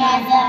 বাজার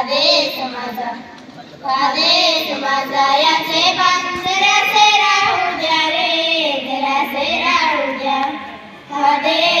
हा देश माझा हा देश माझा याचे पांजऱ्याचे राहू द्या रे जरासे राहू द्या हा देश